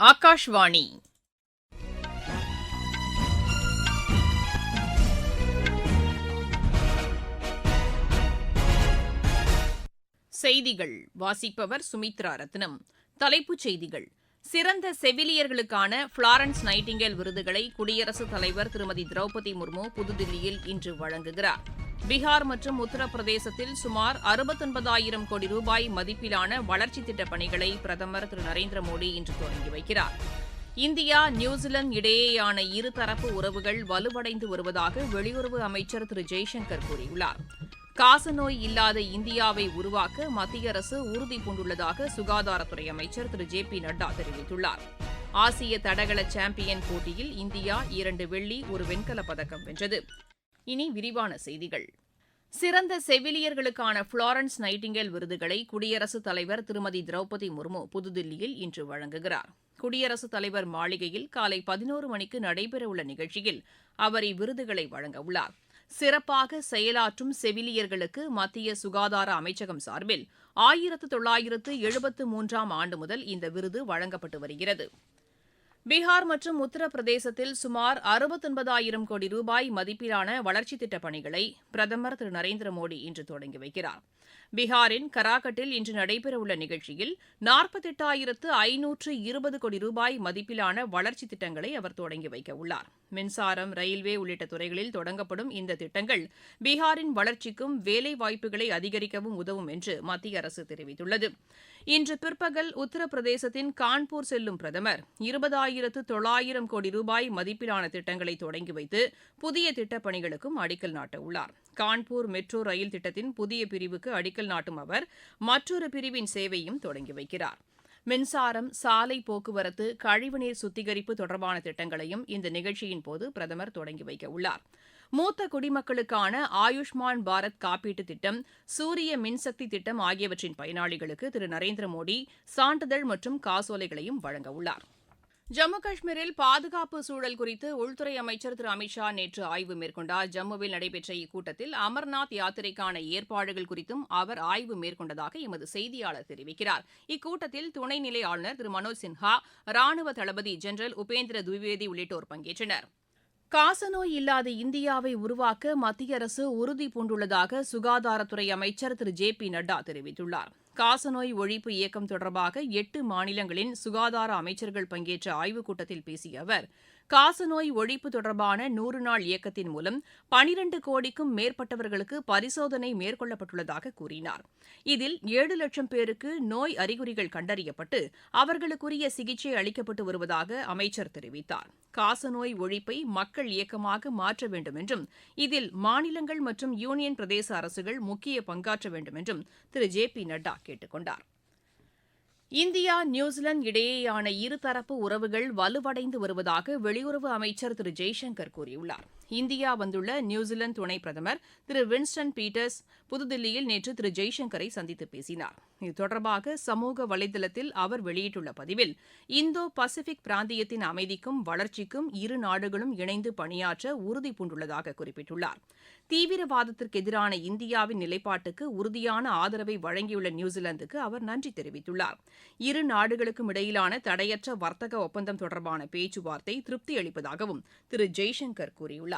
ஆகாஷ்வாணி. செய்திகள். வாசிப்பவர் சுமித்ரா ரத்னம். தலைப்புச் செய்திகள். சிறந்த செவிலியர்களுக்கான ஃப்ளாரன்ஸ் நைட்டிங்கேல் விருதுகளை குடியரசுத் தலைவர் திருமதி திரௌபதி முர்மு புதுதில்லியில் இன்று வழங்குகிறார். பீகார் மற்றும் உத்தரப்பிரதேசத்தில் சுமார் அறுபத்தொன்பதாயிரம் கோடி ரூபாய் மதிப்பிலான வளர்ச்சித் திட்டப் பணிகளை பிரதமர் திரு. நரேந்திர மோடி இன்று தொடங்கி வைக்கிறார். இந்தியா நியூசிலாந்து இடையேயான இருதரப்பு உறவுகள் வலுவடைந்து வருவதாக வெளியுறவு அமைச்சர் திரு. ஜெய்சங்கர் கூறியுள்ளார். காசநோய் இல்லாத இந்தியாவை உருவாக்க மத்திய அரசு உறுதி பூண்டுள்ளதாக சுகாதாரத்துறை அமைச்சர் திரு. ஜே பி நட்டா தெரிவித்துள்ளார். ஆசிய தடகள சாம்பியன் போட்டியில் இந்தியா இரண்டு வெள்ளி ஒரு வெண்கலப் பதக்கம் வென்றது. இனி விரிவான செய்திகள். சிறந்த செவிலியர்களுக்கான புளாரன்ஸ் நைட்டிங்கேல் விருதுகளை குடியரசுத் தலைவர் திருமதி திரௌபதி முர்மு புதுதில்லியில் இன்று வழங்குகிறார். குடியரசுத் தலைவர் மாளிகையில் காலை பதினோரு மணிக்கு நடைபெறவுள்ள நிகழ்ச்சியில் அவர் இவ்விருதுகளை வழங்கவுள்ளார் சிறப்பாக செயலாற்றும் செவிலியர்களுக்கு மத்திய சுகாதார அமைச்சகம் சார்பில் ஆயிரத்து தொள்ளாயிரத்து எழுபத்து மூன்றாம் ஆண்டு முதல் இந்த விருது வழங்கப்பட்டு வருகிறது. பீகார் மற்றும் உத்தரப்பிரதேசத்தில் சுமார் அறுபத்தொன்பதாயிரம் கோடி ரூபாய் மதிப்பிலான வளர்ச்சித் திட்டப் பணிகளை பிரதமர் திரு. நரேந்திர மோடி இன்று தொடங்கி வைக்கிறார். பீகாரின் கராகட்டில் இன்று நடைபெறவுள்ள நிகழ்ச்சியில் நாற்பத்தெட்டாயிரத்து ஐநூற்று இருபது கோடி ரூபாய் மதிப்பிலான வளர்ச்சித் திட்டங்களை அவர் தொடங்கி வைக்க உள்ளார். மின்சாரம் ரயில்வே உள்ளிட்ட துறைகளில் தொடங்கப்படும் இந்த திட்டங்கள் பீகாரின் வளர்ச்சிக்கும் வேலைவாய்ப்புகளை அதிகரிக்கவும் உதவும் என்று மத்திய அரசு தெரிவித்துள்ளது. இன்று பிற்பகல் உத்தரப்பிரதேசத்தின் கான்பூர் செல்லும் பிரதமர் இருபதாயிரத்து தொள்ளாயிரம் கோடி ரூபாய் மதிப்பிலான திட்டங்களை தொடங்கி வைத்து புதிய திட்டப் பணிகளுக்கும் அடிக்கல் நாட்ட உள்ளார் கான்பூர் மெட்ரோ ரயில் திட்டத்தின் புதிய பிரிவுக்கு அடிக்கல் நாட்டும் அவர் மற்றொரு பிரிவின் சேவையும் தொடங்கி வைக்கிறார். மின்சாரம் சாலை போக்குவரத்து கழிவுநீர் சுத்திகரிப்பு தொடர்பான திட்டங்களையும் இந்த நிகழ்ச்சியின் போது பிரதமர் தொடங்கி வைக்க உள்ளார் மூத்த குடிமக்களுக்கான ஆயுஷ்மான் பாரத் காப்பீட்டு திட்டம் சூரிய மின்சக்தி திட்டம் ஆகியவற்றின் பயனாளிகளுக்கு திரு. நரேந்திர மோடி சான்றிதழ் மற்றும் காசோலைகளையும் வழங்க உள்ளார். ஜம்மு காஷ்மீரில் பாதுகாப்பு சூழல் குறித்து உள்துறை அமைச்சர் திரு. அமித் ஷா நேற்று ஆய்வு மேற்கொண்டார். ஜம்முவில் நடைபெற்ற இக்கூட்டத்தில் அமர்நாத் யாத்திரைக்கான ஏற்பாடுகள் குறித்தும் அவர் ஆய்வு மேற்கொண்டதாக எமது செய்தியாளர் தெரிவிக்கிறார். இக்கூட்டத்தில் துணைநிலை ஆளுநர் திரு. மனோஜ் சின்ஹா ராணுவ தளபதி ஜெனரல் உபேந்திர துவிவேதி உள்ளிட்டோர் பங்கேற்றனர். காசநோய் இல்லாத இந்தியாவை உருவாக்க மத்திய அரசு உறுதி பூண்டுள்ளதாக சுகாதாரத்துறை அமைச்சர் திரு. ஜே. பி. நட்டா தெரிவித்துள்ளார். காசநோய் ஒழிப்பு இயக்கம் தொடர்பாக எட்டு மாநிலங்களின் சுகாதார அமைச்சர்கள் பங்கேற்ற ஆய்வுக் கூட்டத்தில் பேசிய அவர் காசநோய் ஒழிப்பு தொடர்பான நூறு நாள் இயக்கத்தின் மூலம் பனிரண்டு கோடிக்கும் மேற்பட்டவர்களுக்கு பரிசோதனை மேற்கொள்ளப்பட்டுள்ளதாக கூறினார். இதில் ஏழு லட்சம் பேருக்கு நோய் அறிகுறிகள் கண்டறியப்பட்டு அவர்களுக்குரிய சிகிச்சை அளிக்கப்பட்டு வருவதாக அமைச்சர் தெரிவித்தார். காசநோய் ஒழிப்பை மக்கள் இயக்கமாக மாற்ற வேண்டும் என்றும் இதில் மாநிலங்கள் மற்றும் யூனியன் பிரதேச அரசுகள் முக்கிய பங்காற்ற வேண்டும் என்றும் திரு. ஜே. பி. நட்டா கேட்டுக் கொண்டாா் இந்தியா நியூசிலாந்து இடையேயான இருதரப்பு உறவுகள் வலுவடைந்து வருவதாக வெளியுறவு அமைச்சர் திரு ஜெய்சங்கர் கூறியுள்ளார். இந்தியா வந்துள்ள நியூசிலாந்து துணை பிரதமர் திரு வின்ஸ்டன் பீட்டர்ஸ் புதுதில்லியில் நேற்று திரு ஜெய்சங்கரை சந்தித்து பேசினார். இது தொடர்பாக சமூக வலைதளத்தில் அவர் வெளியிட்டுள்ள பதிவில் இந்தோ பசிபிக் பிராந்தியத்தின் அமைதிக்கும் வளர்ச்சிக்கும் இரு நாடுகளும் இணைந்து பணியாற்ற உறுதி பூண்டுள்ளதாக குறிப்பிட்டுள்ளார். தீவிரவாதத்திற்கு எதிரான இந்தியாவின் நிலைப்பாட்டுக்கு உறுதியான ஆதரவை வழங்கியுள்ள நியூசிலாந்துக்கு அவர் நன்றி தெரிவித்துள்ளார். இரு நாடுகளுக்கும் இடையிலான தடையற்ற வர்த்தக ஒப்பந்தம் தொடர்பான பேச்சுவார்த்தை திருப்தி அளிப்பதாகவும் திரு ஜெய்சங்கர் கூறியுள்ளார்.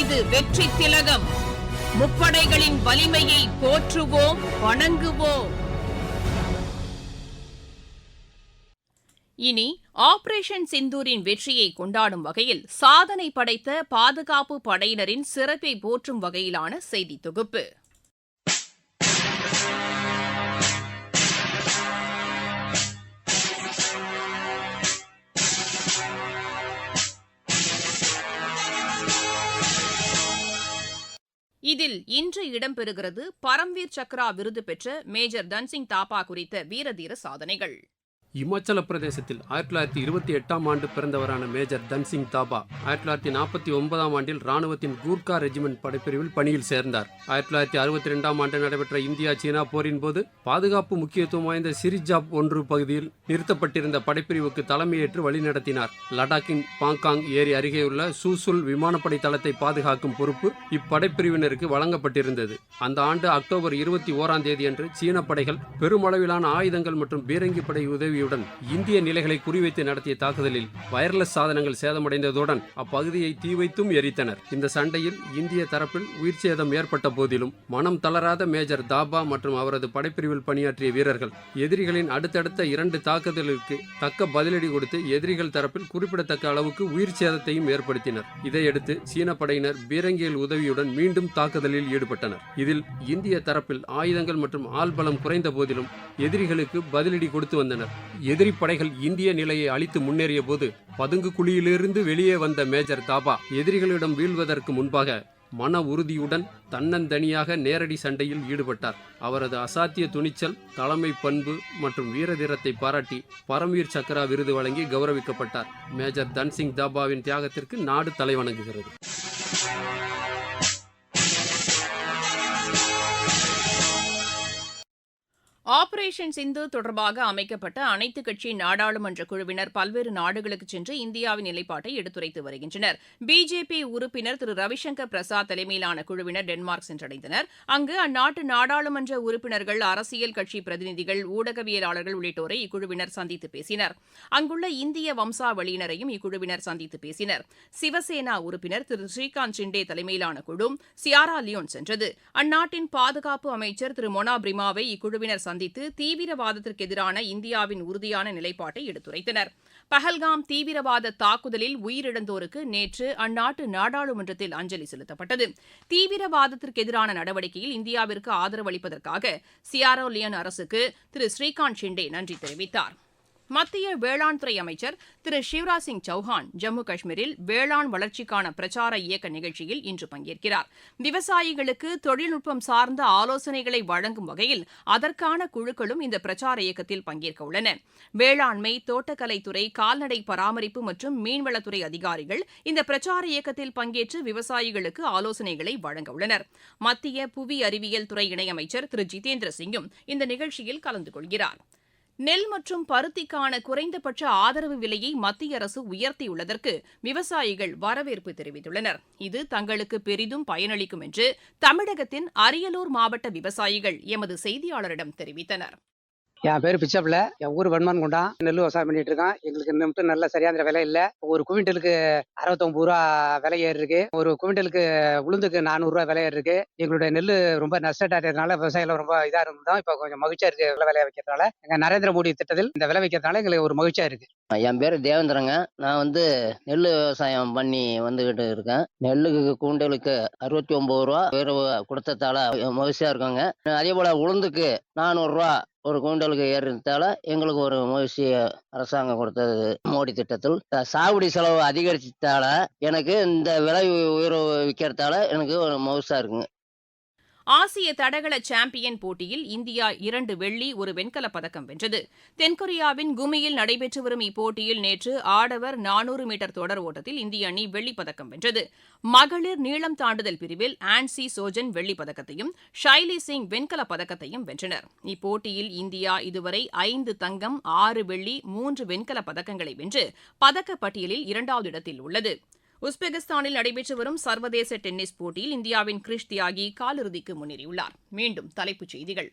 இது வெற்றி திலகம். முப்படைகளின் வலிமையை போற்றுவோம் வணங்குவோம் இனி ஆபரேஷன் சிந்தூரின் வெற்றியை கொண்டாடும் வகையில் சாதனை படைத்த பாதுகாப்பு படையினரின் சிறப்பை போற்றும் வகையிலான செய்தி தொகுப்பு. இதில் இன்று இடம்பெறுகிறது பரம்வீர் சக்ரா விருது பெற்ற மேஜர் தன்சிங் தாப்பா குறித்த வீரதீர சாதனைகள். இமாச்சல பிரதேசத்தில் ஆயிரத்தி தொள்ளாயிரத்தி இருபத்தி எட்டாம் ஆண்டு பிறந்தவரான மேஜர் தன்சிங் தாபா ஆயிரத்தி தொள்ளாயிரத்தி நாற்பத்தி ஒன்பதாம் ஆண்டில் ராணுவத்தின் கூர்கா ரெஜிமெண்ட் படைப்பிரிவில் பணியில் சேர்ந்தார். ஆயிரத்தி தொள்ளாயிரத்தி அறுபத்தி ரெண்டாம் ஆண்டு நடைபெற்ற இந்தியா சீனா போரின் போது பாதுகாப்பு முக்கியத்துவம் வாய்ந்த சிரிஜாப் ஒன்று பகுதியில் நிறுத்தப்பட்டிருந்த படைப்பிரிவுக்கு தலைமையேற்று வழிநடத்தினார். லடாக்கின் பாங்காங் ஏரி அருகேயுள்ள சூசுல் விமானப்படை தளத்தை பாதுகாக்கும் பொறுப்பு இப்படைப்பிரிவினருக்கு வழங்கப்பட்டிருந்தது. அந்த ஆண்டு அக்டோபர் இருபத்தி ஓராம் தேதியன்று சீன படைகள் பெருமளவிலான ஆயுதங்கள் மற்றும் பீரங்கி படை உதவி உதவியுடன் இந்திய நிலைகளை குறிவைத்து நடத்திய தாக்குதலில் வயர்லெஸ் சாதனங்கள் சேதமடைந்ததுடன் அப்பகுதியை தீ வைத்தும் எரித்தனர். இந்த சண்டையில் இந்திய தரப்பில் உயிர் சேதம் ஏற்பட்ட போதிலும் மனம் தளராத மேஜர் தாபா மற்றும் அவரது படைப்பிரிவில் பணியாற்றிய வீரர்கள் எதிரிகளின் அடுத்தடுத்த இரண்டு தாக்குதலுக்கு தக்க பதிலடி கொடுத்து எதிரிகள் தரப்பில் குறிப்பிடத்தக்க அளவுக்கு உயிர் சேதத்தையும் ஏற்படுத்தினர். இதையடுத்து சீன படையினர் பீரங்கியல் உதவியுடன் மீண்டும் தாக்குதலில் ஈடுபட்டனர். இதில் இந்திய தரப்பில் ஆயுதங்கள் மற்றும் ஆள்பலம் குறைந்த போதிலும் எதிரிகளுக்கு பதிலடி கொடுத்து வந்தனர். எதிரி படைகள் இந்திய நிலையை அழித்து முன்னேறிய போது பதுங்கு குழியிலிருந்து வெளியே வந்த மேஜர் தாபா எதிரிகளிடம் வீழ்வதற்கு முன்பாக மன உறுதியுடன் தன்னந்தனியாக நேரடி சண்டையில் ஈடுபட்டார். அவரது அசாத்திய துணிச்சல் தலைமை பண்பு மற்றும் வீரதீரத்தை பாராட்டி பரம்வீர் சக்ரா விருது வழங்கி கௌரவிக்கப்பட்டார். மேஜர் தன்சிங் தாபாவின் தியாகத்திற்கு நாடு தலைவணங்குகிறது ஆபரேஷன் சிந்து தொடர்பாக அமைக்கப்பட்ட அனைத்து கட்சி நாடாளுமன்ற குழுவினர் பல்வேறு நாடுகளுக்கு சென்று இந்தியாவின் நிலைப்பாட்டை எடுத்துரைத்து வருகின்றனர். பிஜேபி உறுப்பினர் திரு. ரவிசங்கர் பிரசாத் தலைமையிலான குழுவினர் டென்மார்க் சென்றடைந்தனர். அங்கு அந்நாட்டு நாடாளுமன்ற உறுப்பினர்கள் அரசியல் கட்சி பிரதிநிதிகள் ஊடகவியலாளர்கள் உள்ளிட்டோரை இக்குழுவினர் சந்தித்து பேசினர். அங்குள்ள இந்திய வம்சாவளியினரையும் இக்குழுவினர் சந்தித்து பேசினர். சிவசேனா உறுப்பினர் திரு. ஸ்ரீகாந்த் ஷிண்டே தலைமையிலான குழு சியாரா லியோன் சென்றது. அந்நாட்டின் பாதுகாப்பு அமைச்சர் திரு. மொனா பிரிமாவை இக்குழுவினர் சந்தித்து தீவிரவாதத்திற்கு எதிரான இந்தியாவின் உறுதியான நிலைப்பாட்டை எடுத்துரைத்தனர். பஹல்காம் தீவிரவாத தாக்குதலில் உயிரிழந்தோருக்கு நேற்று அந்நாட்டு நாடாளுமன்றத்தில் அஞ்சலி செலுத்தப்பட்டது. தீவிரவாதத்திற்கு எதிரான நடவடிக்கையில் இந்தியாவிற்கு ஆதரவு அளிப்பதற்காக சியாரோ லியன் அரசுக்கு திரு ஸ்ரீகாந்த் ஷிண்டே நன்றி தெரிவித்தார். மத்திய வேளாண் துறை அமைச்சர் திரு சிவராஜ் சிங் சௌஹான் ஜம்மு காஷ்மீரில் வேளாண் வளர்ச்சிக்கான பிரச்சார இயக்க நிகழ்ச்சியில் இன்று பங்கேற்கிறார். விவசாயிகளுக்கு தொழில்நுட்பம் சார்ந்த ஆலோசனைகளை வழங்கும் வகையில் அதற்கான குழுக்களும் இந்த பிரச்சார இயக்கத்தில் பங்கேற்க உள்ளன. வேளாண்மை தோட்டக்கலைத்துறை கால்நடை பராமரிப்பு மற்றும் மீன்வளத்துறை அதிகாரிகள் இந்த பிரச்சார இயக்கத்தில் பங்கேற்று விவசாயிகளுக்கு ஆலோசனைகளை வழங்க உள்ளனர். மத்திய புவி அறிவியல் துறை இணையமைச்சர் திரு ஜிதேந்திர சிங்கும் இந்த நிகழ்ச்சியில் கலந்து கொள்கிறார். நெல் மற்றும் பருத்திக்கான குறைந்தபட்ச ஆதரவு விலையை மத்திய அரசு உயர்த்தியுள்ளதற்கு விவசாயிகள் வரவேற்பு தெரிவித்துள்ளனர். இது தங்களுக்கு பெரிதும் பயனளிக்கும் என்று தமிழகத்தின் அரியலூர் மாவட்ட விவசாயிகள் எமது செய்தியாளரிடம் தெரிவித்தனர். என் பேர் பிச்சப்பில். என் ஊர் வன்மான் குண்டா நெல் விவசாயம் பண்ணிட்டு இருக்கான் எங்களுக்கு இன்னும் நல்ல சரியான விலை இல்லை. ஒரு குவிண்டலுக்கு அறுபத்தொம்பது ரூபா விலை ஏறி இருக்கு ஒரு குவிண்டலுக்கு உளுந்துக்கு நானூறுரூவா விலை ஏறி இருக்கு எங்களுடைய நெல் ரொம்ப நஷ்டட்டாட்டதுனால விவசாயிகள் ரொம்ப இதாக இருந்தோம் இப்போ கொஞ்சம் மகிழ்ச்சியா இருக்கு விலை விலை வைக்கிறதுனால. எங்க நரேந்திர மோடி திட்டத்தில் இந்த விலை வைக்கிறதுனால எங்களுக்கு ஒரு மகிழ்ச்சியா இருக்கு. என் பேர் தேவேந்திரங்க. நான் வந்து நெல் விவசாயம் பண்ணி வந்துகிட்டு இருக்கேன். நெல்லுக்கு கூண்டலுக்கு அறுபத்தி ஒன்பது ரூபா உயர்வு கொடுத்ததால மகிழ்ச்சியா இருக்கோங்க. அதே போல உளுந்துக்கு நானூறுரூவா ஒரு கூண்டலுக்கு ஏறினதால எங்களுக்கு ஒரு முயற்சி அரசாங்கம் கொடுத்தது. மோடி திட்டத்தில் சாகுபடி செலவு அதிகரிச்சதால எனக்கு இந்த விலை உயர்வு விற்கிறதால எனக்கு ஒரு மகிழ்ச்சியா இருக்குங்க. ஆசிய தடகள சாம்பியன் போட்டியில் இந்தியா இரண்டு வெள்ளி ஒரு வெண்கலப் பதக்கம் வென்றது. தென்கொரியாவின் குமியில் நடைபெற்று வரும் இப்போட்டியில் நேற்று ஆடவர் நானூறு மீட்டர் தொடர் ஓட்டத்தில் இந்திய அணி வெள்ளிப் பதக்கம் வென்றது. மகளிர் நீளம் தாண்டுதல் பிரிவில் ஆன்சி சோஜன் வெள்ளிப் பதக்கத்தையும் ஷைலி சிங் வெண்கலப் பதக்கத்தையும் வென்றனர். இப்போட்டியில் இந்தியா இதுவரை ஐந்து தங்கம் ஆறு வெள்ளி மூன்று வெண்கலப் பதக்கங்களை வென்று பதக்க பட்டியலில் இரண்டாவது இடத்தில் உள்ளது. உஸ்பெகிஸ்தானில் நடைபெற்று வரும் சர்வதேச டென்னிஸ் போட்டியில் இந்தியாவின் கிரிஷ் தியாகி காலிறுதிக்கு முன்னேறியுள்ளார். மீண்டும் தலைப்புச் செய்திகள்.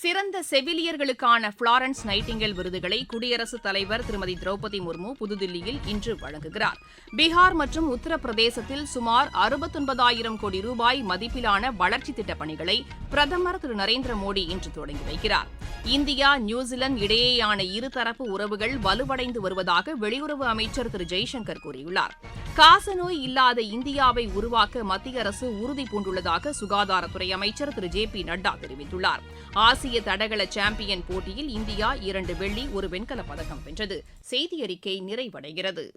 சிறந்த செவிலியர்களுக்கான புளாரன்ஸ் நைட்டிங்கல் விருதுகளை குடியரசுத் தலைவர் திருமதி திரௌபதி முர்மு புதுதில்லியில் இன்று வழங்குகிறார். பீகார் மற்றும் உத்தரப்பிரதேசத்தில் சுமார் அறுபத்தொன்பதாயிரம் கோடி ரூபாய் மதிப்பிலான வளர்ச்சித் திட்டப் பணிகளை பிரதமர் திரு நரேந்திர மோடி இன்று தொடங்கி வைக்கிறார். இந்தியா நியூசிலாந்து இடையேயான இருதரப்பு உறவுகள் வலுவடைந்து வருவதாக வெளியுறவு அமைச்சர் திரு ஜெய்சங்கர் கூறியுள்ளார். காசநோய் இல்லாத இந்தியாவை உருவாக்க மத்திய அரசு உறுதி பூண்டுள்ளதாக சுகாதாரத்துறை அமைச்சர் திரு ஜே பி நட்டா தெரிவித்துள்ளார். தேசிய தடகள சாம்பியன் போட்டியில் இந்தியா இரண்டு வெள்ளி ஒரு வெண்கலப் பதக்கம் வென்றது. செய்தி அறிக்கை நிறைவடைகிறது.